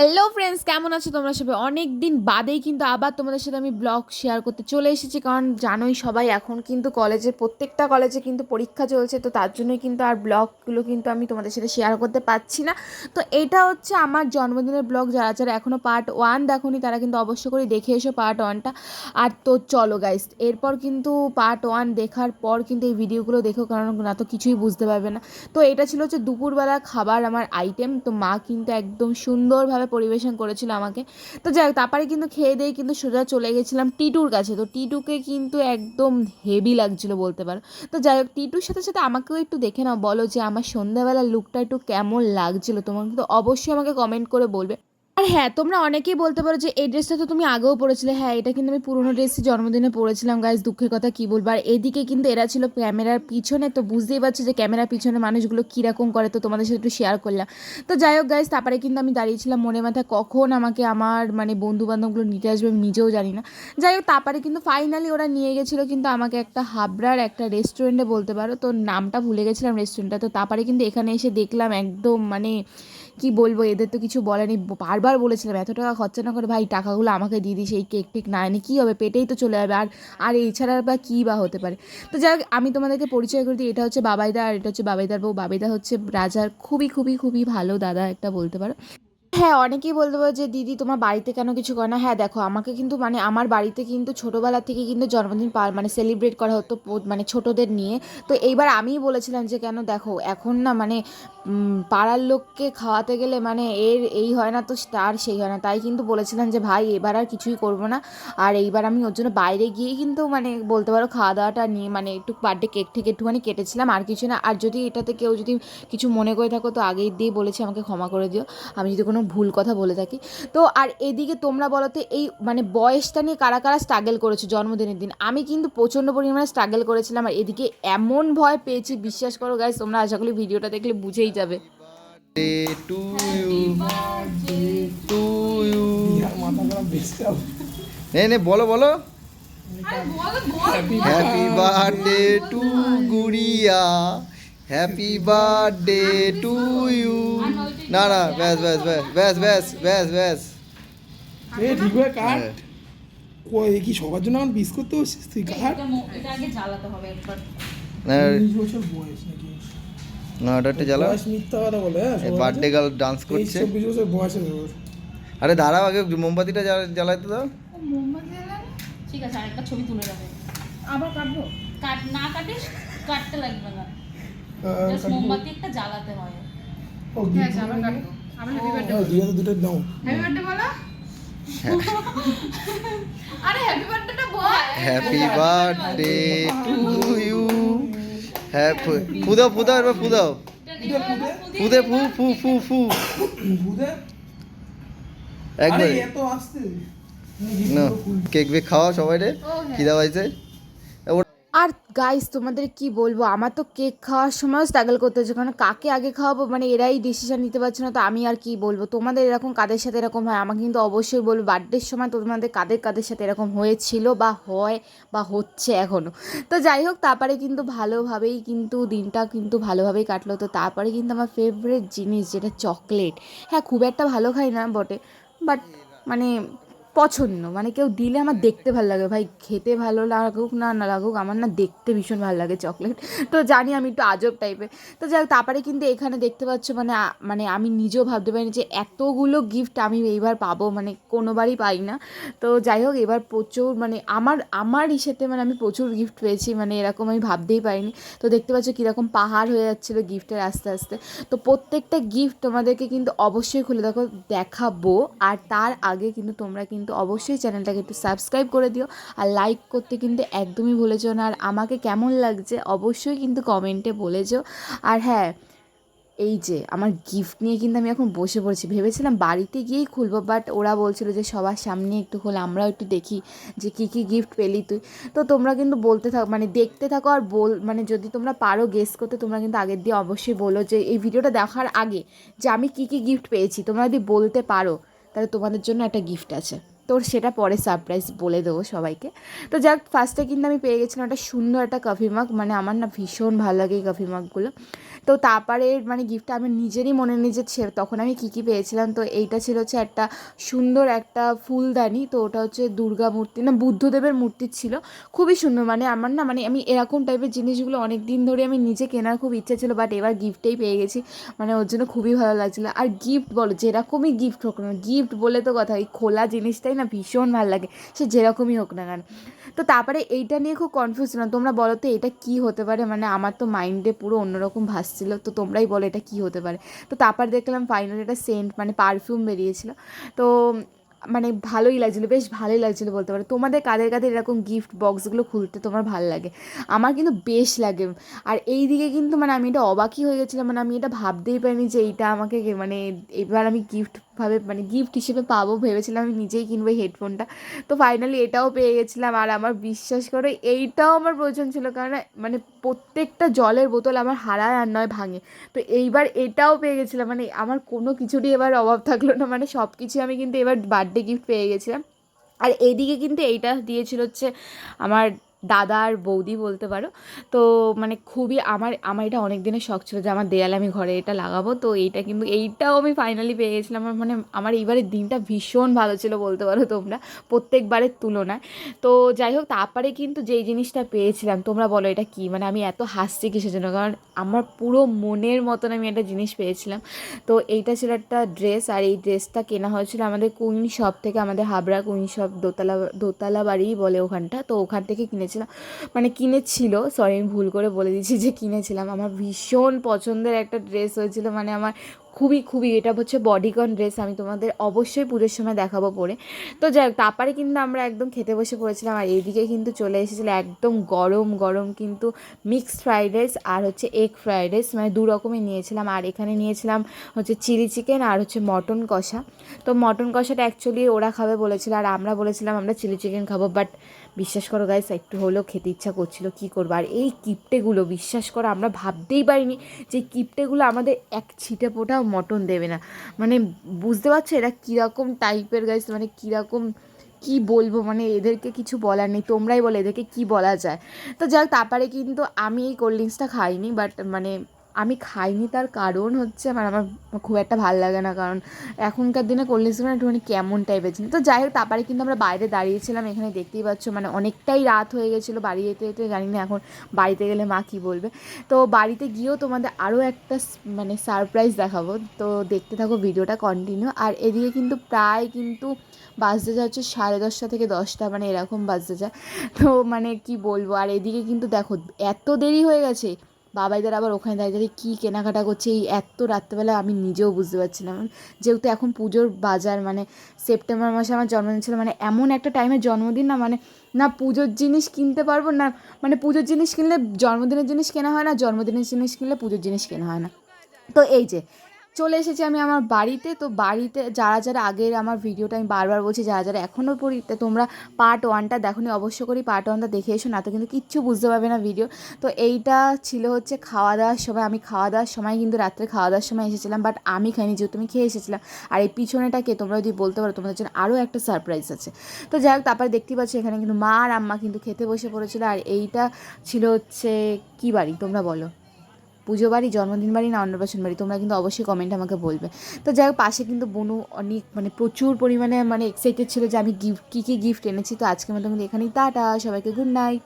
Hello friends কেমন আছো তোমরা সবাই? অনেক দিন বাদেই কিন্তু আবার তোমাদের সাথে আমি ব্লগ শেয়ার করতে চলে এসেছি। কারণ জানোই সবাই, এখন কিন্তু কলেজে প্রত্যেকটা কলেজে কিন্তু পরীক্ষা চলছে, তো তার জন্যই কিন্তু আর ব্লগগুলো কিন্তু আমি তোমাদের সাথে শেয়ার করতে পারছি না। তো এটা হচ্ছে আমার জন্মদিনের ব্লগ যারা যারা এখনও পার্ট ওয়ান দেখোনি, তারা কিন্তু অবশ্য করে দেখে এসো পার্ট ওয়ানটা আর তো চলো গাইস এরপর কিন্তু পার্ট ওয়ান দেখার পর কিন্তু এই ভিডিওগুলো দেখো, কারণ না তো কিছুই বুঝতে পারবে না। তো এটা ছিল হচ্ছে দুপুরবেলা খাবার, আমার আইটেম তো মা কিন্তু একদম সুন্দরভাবে পরিবেশন করেছিল আমাকে। তো যাই হোক, তারপরে কিন্তু খেয়ে দিয়ে কিন্তু সোজা চলে গেছিলাম টিটুর কাছে। তো টিটুকে কিন্তু একদম হেভি লাগছিল বলতে পারো। তো যাই হোক, টিটুর সাথে সাথে আমাকেও একটু দেখে নাও। বলো যে আমার সন্ধ্যাবেলার লুকটা একটু কেমন লাগছিল? তোমার কিন্তু অবশ্যই আমাকে কমেন্ট করে বলবে। আর হ্যাঁ তোমরা অনেকেই বলতে পারো যে এই ড্রেসটা তো তুমি আগেও পরেছিলে। হ্যাঁ এটা কিন্তু আমি পুরোনো ড্রেসই জন্মদিনে পরেছিলাম গাইজ দুঃখের কথা কী বলব? আর এদিকে কিন্তু এরা ছিল ক্যামেরার পিছনে, তো বুঝতেই পারছ যে ক্যামেরার পিছনে মানুষগুলো কীরকম করে, তো তোমাদের সাথে একটু শেয়ার করলাম। তো যাই হোক গাইজ তারপরে কিন্তু আমি দাঁড়িয়েছিলাম মনে মাথায়, কখন আমাকে আমার মানে বন্ধু বান্ধবগুলো নিতে আসবে আমি নিজেও জানি না। যাই হোক, তারপরে কিন্তু ফাইনালি ওরা নিয়ে গেছিল কিন্তু আমাকে একটা হাবড়ার একটা রেস্টুরেন্টে বলতে পারো, তো নামটা ভুলে গেছিলাম রেস্টুরেন্টটা তো তারপরে কিন্তু এখানে এসে দেখলাম একদম মানে কি বলব? এদের তো কিছু বলেনি বারবার বলেছিলাম, এত টাকা খরচা না করে ভাই টাকাগুলো আমাকে দিয়ে দিস, এই কেক টেক না এনে কী হবে? পেটেই তো চলে যাবে। আর আর এছাড়া বা কী বা হতে পারে? তো যাই আমি তোমাদেরকে পরিচয় করে দিই, এটা হচ্ছে বাবাইদা আর এটা হচ্ছে বাবাইদার বউ। বাবাইদা হচ্ছে রাজার খুবই খুবই খুবই ভালো দাদা একটা বলতে পারো। হ্যাঁ অনেকেই বলতে পারো যে, দিদি, তোমার বাড়িতে কেন কিছু করে না? হ্যাঁ দেখো, আমাকে কিন্তু মানে আমার বাড়িতে কিন্তু ছোটোবেলা থেকে কিন্তু জন্মদিন পা মানে সেলিব্রেট করা হতো মানে ছোটোদের নিয়ে। তো এইবার আমিই বলেছিলাম যে, কেন দেখো, এখন না মানে পাড়ার লোককে খাওয়াতে গেলে মানে এর এই হয় না, তো তার সেই হয় না। তাই কিন্তু বলেছিলাম যে, ভাই, এবার আর কিছুই করব না। আর এইবার আমি ওর জন্য বাইরে গিয়েই কিন্তু মানে বলতে পারো খাওয়া দাওয়াটা নিয়ে মানে একটু বার্থডে কেক থেকে একটুখানি কেটেছিলাম, আর কিছু না। আর যদি এটাতে কেউ যদি কিছু মনে করে থাকো, তো আগেই দিয়ে বলেছি, আমাকে ক্ষমা করে দিও। আমি যদি কোনো ভুল কথা বলে থাকি। তো আর এদিকে তোমরা বলো তো, এই মানে বয়সটা নিয়ে কারা কারা স্ট্রাগল করেছ জন্মদিনের দিন? আমি কিন্তু প্রচণ্ড পরিমাণে স্ট্রাগল করেছিলাম আর এদিকে এমন ভয় পেয়েছি, বিশ্বাস করো গাইজ তোমরা আশা করি ভিডিওটা দেখলে বুঝেই যাবে। নে নে, বলো বলো। Happy birthday to Gudiya happy birthday to you না না ব্যাস ব্যাস ব্যাস ব্যাস ব্যাস ব্যাস ব্যাস। এ ঠিক হয়ে কাট। হ্যাঁ। কই এ কি সবার জন্য এখন বিস করতে বসছিস তুই? কাট। এটা আগে জ্বালাতে হবে একবার। না উনিশ বছর বয়স নাকি? না ওটা একটু জ্বালাও বয়স মিথ্যা কথা বলে হ্যাঁ সবার বার্থডে গার্ল ডান্স কাছে। করছে। বছর বয়স আরে দাঁড়াও আগে মোমবাতিটা জ্বালা- জ্বালাইতে দাও। ঠিক আছে আরেকটা ছবি তুলে রাখো। আবার কাটবো? কাট না কাটিস কাটতে লাগবে না। মোমবাতি একটা জ্বালাতে হয়। ও, দুটো দাও হ্যাপি বার্থডে বলো। আরে হ্যাপি বার্থডেটা বল। Happy birthday to you happy ফুদাও ফুদাও এবার ফুদাও ফুদে ফু ফু ফু ফু। বুঝে একবার। এত আসতে না কেক বেক খাওয়া সবাই রে? খিদা পাইছে? আর গাইস তোমাদের কি বলব? আমার তো কেক খাওয়ার সময়ও স্ট্রাগল করতে হচ্ছে। কারণ কাকে আগে খাওয়াবো? মানে এরাই ডিসিশন নিতে পারছে না, তো আমি আর কি বলব? তোমাদের এরকম কাদের সাথে এরকম হয়? আমাকে কিন্তু অবশ্যই বলব বার্থডের সময় তোমাদের কাদের কাদের সাথে এরকম হয়েছিল বা হয় বা হচ্ছে এখনও তো যাই হোক, তারপরে কিন্তু ভালোভাবেই কিন্তু দিনটা কিন্তু ভালোভাবেই কাটলো। তো তারপরে কিন্তু আমার ফেভারিট জিনিস যেটা চকলেট হ্যাঁ খুব একটা ভালো খাই না বটে বাট মানে পছন্দ। মানে কেউ দিলে আমার দেখতে ভালো লাগে। ভাই, খেতে ভালো লাগুক না না লাগুক, আমার না দেখতে ভীষণ ভালো লাগে চকলেট। তো জানি আমি একটু আজব টাইপের তো যাই তারপরে কিন্তু এখানে দেখতে পাচ্ছ মানে মানে আমি নিজেও ভাবতে পারিনি যে এতগুলো গিফট আমি এইবার পাবো। মানে কোনোবারই পাই না। তো যাই হোক, এবার প্রচুর মানে আমার আমার ইসেতে মানে আমি প্রচুর গিফট পেয়েছি। মানে এরকম আমি ভাবতেই পারিনি। তো দেখতে পাচ্ছ কীরকম পাহাড় হয়ে যাচ্ছিল গিফটের আস্তে আস্তে। তো প্রত্যেকটা গিফট তোমাদেরকে কিন্তু অবশ্যই খুলে দেখো, দেখাবো। আর তার আগে কিন্তু তোমরা কিন্তু অবশ্যই চ্যানেলটাকে একটু সাবস্ক্রাইব করে দিও। আর লাইক করতে কিন্তু একদমই ভুলে যেও না। আর আমাকে কেমন লাগছে অবশ্যই কিন্তু কমেন্টে বলে যেও। আর হ্যাঁ এই যে আমার গিফট নিয়ে কিন্তু আমি এখন বসে পড়েছি। ভেবেছিলাম বাড়িতে গিয়েই খুলবো বাট ওরা বলছিল যে সবার সামনে একটু খোলা, আমরাও একটু দেখি যে কী কী গিফট পেলি তুই। তো তোমরা কিন্তু বলতে থাকো মানে দেখতে থাকো আর বল মানে যদি তোমরা পারো গেস করতে, তোমরা কিন্তু আগের দিয়ে অবশ্যই বলো যে এই ভিডিওটা দেখার আগে যে আমি কী কী গিফট পেয়েছি। তোমরা যদি বলতে পারো, তাহলে তোমাদের জন্য একটা গিফট আছে। তো সেটা পরে সারপ্রাইজ বলে দেবো সবাইকে। তো যাক ফার্স্টে কিন্তু আমি পেয়ে গেছিলাম একটা সুন্দর একটা কফি মাগ মানে আমার না ভীষণ ভালো লাগে এই কফি মাগগুলো তো তারপরে মানে গিফটটা আমি নিজেরই মনে নিজে ছে- তখন আমি কী কী পেয়েছিলাম। তো এইটা ছিল হচ্ছে একটা সুন্দর একটা ফুলদানি, তো ওটা হচ্ছে দুর্গা মূর্তি, না বুদ্ধদেবের মূর্তি ছিল। খুবই সুন্দর মানে আমার না মানে আমি এরকম টাইপের জিনিসগুলো অনেক দিন ধরে আমি নিজে কেনার খুব ইচ্ছে ছিল বাট এবার গিফটেই পেয়ে গেছি। মানে ওর জন্য খুবই ভালো লাগছিল। আর গিফট বলো, যেরকমই গিফট হোক না গিফট বলে তো কথা, এই খোলা জিনিসটাই না ভীষণ ভালো লাগে, সে যেরকমই হোক না কেন। তো তারপরে এইটা নিয়ে খুব কনফিউজ ছিলাম, তোমরা বলো তো এটা কী হতে পারে? মানে আমার তো মাইন্ডে পুরো অন্যরকম ভাসছিল, তো তোমরাই বলো এটা কী হতে পারে? তো তারপর দেখলাম ফাইনালি এটা সেন্ট মানে পারফিউম বেরিয়েছিল। তো মানে ভালোই লাগছিল, বেশ ভালোই লাগছিল বলতে পারো। তোমাদের কাদের কাদের এরকম গিফট বক্সগুলো খুলতে তোমার ভালো লাগে? আমার কিন্তু বেশ লাগে। আর এই দিকে কিন্তু মানে আমি এটা অবাকই হয়ে গেছিলাম মানে আমি এটা ভাবতেই পারিনি যে এইটা আমাকে মানে এবার আমি গিফট ভাবে মানে গিফট হিসেবে পাবো ভেবেছিলাম আমি নিজেই কিনবো হেডফোনটা তো ফাইনালি এটাও পেয়ে গেছিলাম। আর আমার বিশ্বাস করে, এইটাও আমার প্রয়োজন ছিল। কারণ মানে প্রত্যেকটা জলের বোতল আমার হারায় আর নয় ভাঙে। তো এইবার এটাও পেয়ে গেছিলাম মানে আমার কোনো কিছুরই এবার অভাব থাকল না মানে সব কিছুই আমি কিন্তু এবার বার্থডে গিফট পেয়ে গেছিলাম। আর এইদিকে কিন্তু এইটা দিয়েছিল হচ্ছে আমার দাদা আর বৌদি বলতে পারো। তো মানে খুবই আমার আমার এটা অনেক দিনের শখ ছিল যে আমার দেয়ালে আমি ঘরে এটা লাগাবো। তো এইটা কিন্তু, এইটাও আমি ফাইনালি পেয়ে গেছিলাম। আমার মানে আমার এইবারের দিনটা ভীষণ ভালো ছিল বলতে পারো তোমরা, প্রত্যেকবারের তুলনায়। তো যাই হোক, তারপরে কিন্তু যেই জিনিসটা পেয়েছিলাম, তোমরা বলো এটা কি? মানে আমি এত হাসছি কিসের জন্য? কারণ আমার পুরো মনের মতন আমি একটা জিনিস পেয়েছিলাম। তো এইটা ছিল একটা ড্রেস, আর এই ড্রেসটা কেনা হয়েছিল আমাদের কুইন শপ থেকে, আমাদের হাবড়া কুইন শপ দোতলা দোতলা বাড়ি বলে ওখানটা। তো ওখান থেকে কিনেছিলাম। মানে কিনেছিল সরি আমি ভুল করে বলে দিচ্ছি যে কিনেছিলাম। আমার ভীষণ পছন্দের একটা ড্রেস হয়েছিল মানে আমার খুবই খুবই, এটা হচ্ছে বডিকন ড্রেস আমি তোমাদের অবশ্যই পুজোর সময় দেখাবো পরে। তো যাই হোক, তারপরে কিন্তু আমরা একদম খেতে বসে পড়েছিলাম আর এইদিকে কিন্তু চলে এসেছিল একদম গরম গরম কিন্তু মিক্সড ফ্রাইড রাইস আর হচ্ছে এগ ফ্রাইড রাইস মানে দু রকমই নিয়েছিলাম। আর এখানে নিয়েছিলাম হচ্ছে চিলি চিকেন আর হচ্ছে মটন কষা। তো মটন কষাটা অ্যাকচুয়ালি ওরা খাবে বলেছিল আর আমরা বলেছিলাম আমরা চিলি চিকেন খাব বাট বিশ্বাস করো গাইস একটু হলেও খেতে ইচ্ছা করছিল, কী করব? আর এই কিপটেগুলো, বিশ্বাস করো, আমরা ভাবতেই পারিনি যে কিপটেগুলো আমাদের এক ছিটে ফোটাও মটন দেবে না। মানে বুঝতে পারছ, এরা কীরকম টাইপের গাইস মানে কীরকম কি বলব? মানে এদেরকে কিছু বলার নেই, তোমরাই বলো এদেরকে কি বলা যায়। তো যাক, তারপরে কিন্তু আমি এই কোল্ড ড্রিঙ্কসটা খাইনি বাট মানে আমি খাইনি তার কারণ হচ্ছে আমার আমার খুব একটা ভালো লাগে না। কারণ এখনকার দিনে কোল্ড ড্রিঙ্কসগুলো একটুখানি কেমন টাইপের জিনিস। তো যাই হোক তারপরে কিন্তু আমরা বাইরে দাঁড়িয়েছিলাম, এখানে দেখতেই পাচ্ছ মানে অনেকটাই রাত হয়ে গেছিল বাড়ি যেতে যেতে, জানি না এখন বাড়িতে গেলে মা কী বলবে। তো বাড়িতে গিয়েও তোমাদের আরও একটা মানে সারপ্রাইজ দেখাবো। তো দেখতে থাকো ভিডিওটা কন্টিনিউ আর এদিকে কিন্তু প্রায় কিন্তু বাজতে যাচ্ছে সাড়ে দশটা থেকে দশটা মানে এরকম বাজতে যায় তো মানে কি বলব, আর এদিকে কিন্তু দেখো এত দেরি হয়ে গেছে। বাবাইদের আবার ওখানে দাঁড়িয়ে দাঁড়িয়ে কী কেনাকাটা করছে? এই এত রাত্রেবেলা আমি নিজেও বুঝতে পারছি না। যেহেতু এখন পুজোর বাজার মানে সেপ্টেম্বর মাসে আমার জন্মদিন ছিল মানে এমন একটা টাইমে জন্মদিন না মানে না পুজোর জিনিস কিনতে পারব না মানে পুজোর জিনিস কিনলে জন্মদিনের জিনিস কেনা হয় না, জন্মদিনের জিনিস কিনলে পুজোর জিনিস কেনা হয় না। তো এই যে চলে এসেছি আমি আমার বাড়িতে। তো বাড়িতে যারা যারা আগের আমার ভিডিওটা আমি বারবার বলছি, যারা যারা এখনও পড়ি তোমরা পার্ট ওয়ানটা দেখোনি, অবশ্য করি পার্ট ওয়ানটা দেখে এসো না তো কিন্তু কিচ্ছু বুঝতে পারবে না ভিডিও তো এইটা ছিল হচ্ছে খাওয়া দাওয়ার সময়। আমি খাওয়া দাওয়ার সময় কিন্তু রাত্রে খাওয়া দাওয়ার সময় এসেছিলাম বাট আমি খাইনি, যেহেতু আমি খেয়ে এসেছিলাম। আর এই পিছনেটাকে তোমরা যদি বলতে পারো, তোমাদের জন্য আরও একটা সারপ্রাইজ আছে। তো যাই হোক, তারপরে দেখতেই পাচ্ছি এখানে কিন্তু মা আর আম্মা কিন্তু খেতে বসে পড়েছিল, আর এইটা ছিল হচ্ছে কী বাড়ি, তোমরা বলো। পুজো বাড়ি, জন্মদিন বাড়ি না অন্নপ্রাশন বাড়ি? তোমরা কিন্তু অবশ্যই কমেন্ট আমাকে বলবে। তো যাই হোক, পাশে কিন্তু বনু অনেক মানে প্রচুর পরিমাণে মানে এক্সাইটেড ছিল যে আমি গিফট কী কী গিফট এনেছি। তো আজকে মতো কিন্তু এখানেই, টাটা, সবাইকে গুড নাইট